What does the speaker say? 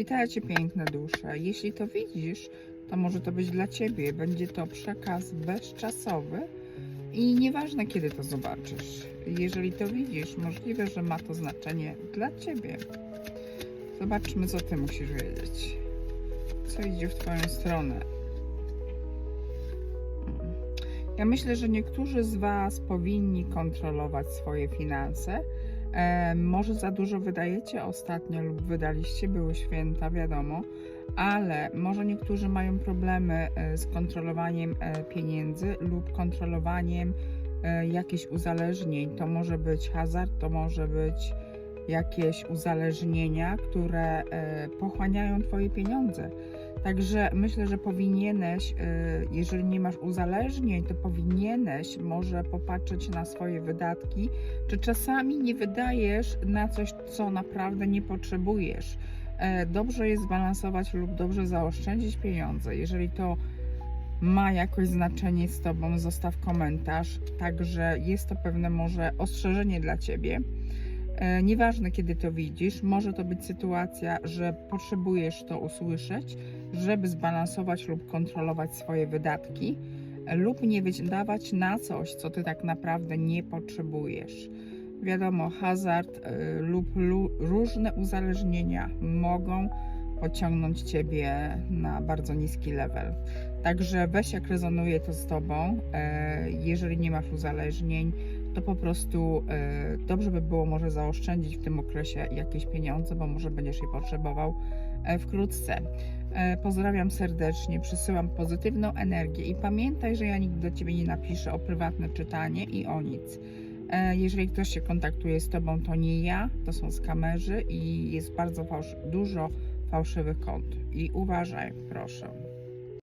Witajcie piękne dusze. Jeśli to widzisz, to może to być dla Ciebie. Będzie to przekaz bezczasowy i nieważne kiedy to zobaczysz. Jeżeli to widzisz, możliwe, że ma to znaczenie dla Ciebie. Zobaczmy, co Ty musisz wiedzieć. Co idzie w Twoją stronę. Ja myślę, że niektórzy z Was powinni kontrolować swoje finanse. E, może za dużo wydajecie ostatnio lub wydaliście, były święta, wiadomo, ale może niektórzy mają problemy e, z kontrolowaniem e, pieniędzy lub kontrolowaniem e, jakichś uzależnień. To może być hazard, to może być jakieś uzależnienia, które e, pochłaniają Twoje pieniądze. Także myślę, że powinieneś, y, jeżeli nie masz uzależnień, to powinieneś może popatrzeć na swoje wydatki, czy czasami nie wydajesz na coś, co naprawdę nie potrzebujesz. E, Dobrze jest zbalansować lub dobrze zaoszczędzić pieniądze. Jeżeli to ma jakoś znaczenie z Tobą, zostaw komentarz. Także jest to pewne może ostrzeżenie dla Ciebie. E, Nieważne kiedy to widzisz, może to być sytuacja, że potrzebujesz to usłyszeć, żeby zbalansować lub kontrolować swoje wydatki, e, lub nie wydawać na coś, co ty tak naprawdę nie potrzebujesz. Wiadomo, hazard e, lub lu- różne uzależnienia mogą pociągnąć ciebie na bardzo niski level. Także weź jak rezonuje to z tobą. E, Jeżeli nie masz uzależnień, to po prostu e, dobrze by było może zaoszczędzić w tym okresie jakieś pieniądze, bo może będziesz je potrzebował e, wkrótce. Pozdrawiam serdecznie, przysyłam pozytywną energię i pamiętaj, że ja nigdy do Ciebie nie napiszę o prywatne czytanie i o nic. Jeżeli ktoś się kontaktuje z Tobą, to nie ja, to są skamerzy i jest bardzo dużo fałszywych kont. I uważaj, proszę.